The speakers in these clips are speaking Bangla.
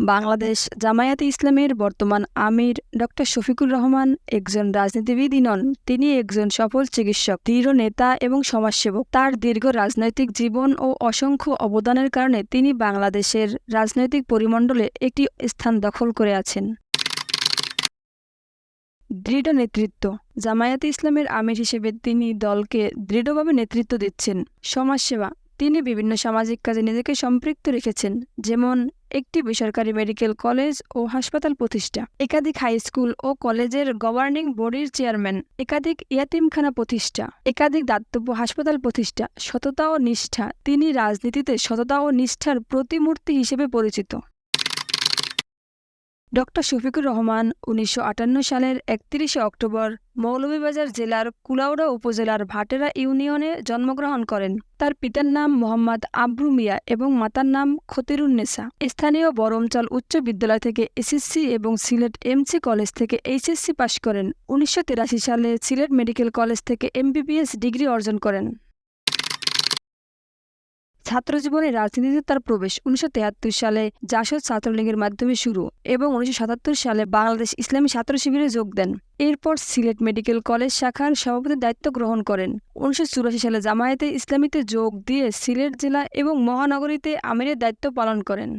বাংলাদেশ জামায়াতে ইসলামের বর্তমান আমির ডক্টর শফিকুর রহমান, একজন রাজনীতিবিদই নন তিনি একজন সফল চিকিৎসক, দৃঢ় নেতা এবং সমাজসেবক। তার দীর্ঘ রাজনৈতিক জীবন ও অসংখ্য অবদানের কারণে তিনি বাংলাদেশের রাজনৈতিক পরিমণ্ডলে একটি স্থান দখল করে আছেন। দৃঢ় নেতৃত্ব। জামায়াতে ইসলামের আমির হিসেবে তিনি দলকে দৃঢ়ভাবে নেতৃত্ব দিচ্ছেন। সমাজসেবা। তিনি বিভিন্ন সামাজিক কাজে নিজেকে সম্পৃক্ত রেখেছেন। যেমন একটি বেসরকারি মেডিকেল কলেজ ও হাসপাতাল প্রতিষ্ঠা। একাধিক হাই স্কুল ও কলেজের গভর্নিং বডির চেয়ারম্যান, একাধিক ইয়াতিমখানা প্রতিষ্ঠা, একাধিক দাতব্য হাসপাতাল প্রতিষ্ঠা, সততা ও নিষ্ঠা। তিনি রাজনীতিতে সততা ও নিষ্ঠার প্রতিমূর্তি হিসেবে পরিচিত। ডক্টর শফিকুর রহমান উনিশশো আটান্ন সালের একত্রিশে অক্টোবর মৌলভীবাজার জেলার কুলাউড়া উপজেলার ভাটেরা ইউনিয়নে জন্মগ্রহণ করেন। তার পিতার নাম মোহাম্মদ আব্রু মিয়া এবং মাতার নাম খতিরুন্নেসা স্থানীয় বরমচাল উচ্চ বিদ্যালয় থেকে এসএসসি এবং সিলেট এমসি কলেজ থেকে এইচএসসি পাশ করেন। উনিশশো সালে সিলেট মেডিকেল কলেজ থেকে এমবিবিএস ডিগ্রি অর্জন করেন। ছাত্রজীবনে রাজনীতিতে তার প্রবেশ উনিশশো সালে জাসদ ছাত্রলীগের মাধ্যমে শুরু এবং উনিশশো সাতাত্তর সালে বাংলাদেশ ইসলামী ছাত্র শিবিরে যোগ দেন। এরপর সিলেট মেডিকেল কলেজ শাখার সভাপতির দায়িত্ব গ্রহণ করেন। উনিশশো চুরাশি সালে জামায়াতে ইসলামীতে যোগ দিয়ে সিলেট জেলা এবং মহানগরীতে আমিরের দায়িত্ব পালন করেন।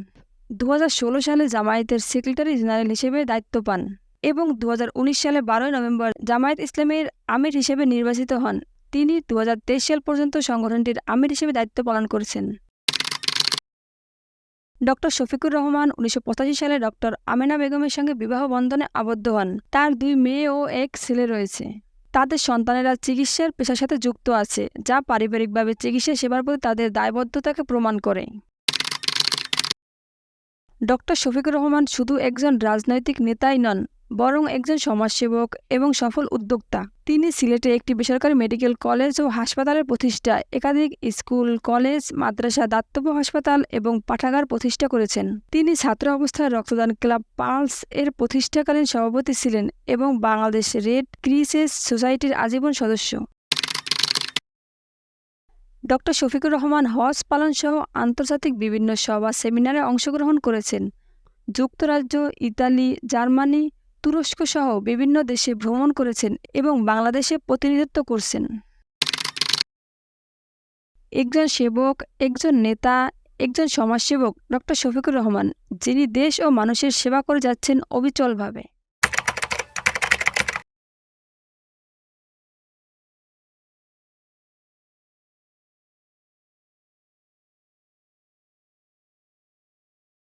দু হাজার ষোলো সালে জামায়াতের সেক্রেটারি জেনারেল হিসেবে দায়িত্ব পান এবং দু হাজার উনিশ সালে বারোই নভেম্বর জামায়াত ইসলামের আমির হিসেবে নির্বাচিত হন। তিনি দু হাজার তেইশ সাল পর্যন্ত সংগঠনটির আমির হিসেবে দায়িত্ব পালন করেছেন। ডক্টর শফিকুর রহমান উনিশশো পঁচাশি সালে ডক্টর আমেনা বেগমের সঙ্গে বিবাহ বন্ধনে আবদ্ধ হন। তার দুই মেয়ে ও এক ছেলে রয়েছে। তাদের সন্তানেরা চিকিৎসার পেশার সাথে যুক্ত আছে, যা পারিবারিকভাবে চিকিৎসা সেবার প্রতি তাদের দায়বদ্ধতাকে প্রমাণ করে। ডক্টর শফিকুর রহমান শুধু একজন রাজনৈতিক নেতাই নন বরং একজন সমাজসেবক এবং সফল উদ্যোক্তা। তিনি সিলেটে একটি বেসরকারি মেডিকেল কলেজ ও হাসপাতালের প্রতিষ্ঠা, একাধিক স্কুল, কলেজ, মাদ্রাসা, দাতব্য হাসপাতাল এবং পাঠাগার প্রতিষ্ঠা করেছেন। তিনি ছাত্র অবস্থায় রক্তদান ক্লাব পালস এর প্রতিষ্ঠাকালীন সভাপতি ছিলেন এবং বাংলাদেশ রেড ক্রিসেস সোসাইটির আজীবন সদস্য। ডক্টর শফিকুর রহমান হজ পালন সহ আন্তর্জাতিক বিভিন্ন সভা, সেমিনারে অংশগ্রহণ করেছেন। যুক্তরাজ্য, ইতালি, জার্মানি তুরস্ক সহ বিভিন্ন দেশে ভ্রমণ করেছেন এবং বাংলাদেশে প্রতিনিধিত্ব করছেন। একজন সেবক, একজন নেতা, একজন সমাজসেবক, ডক্টর শফিকুর রহমান, যিনি দেশ ও মানুষের সেবা করে যাচ্ছেন অবিচলভাবে।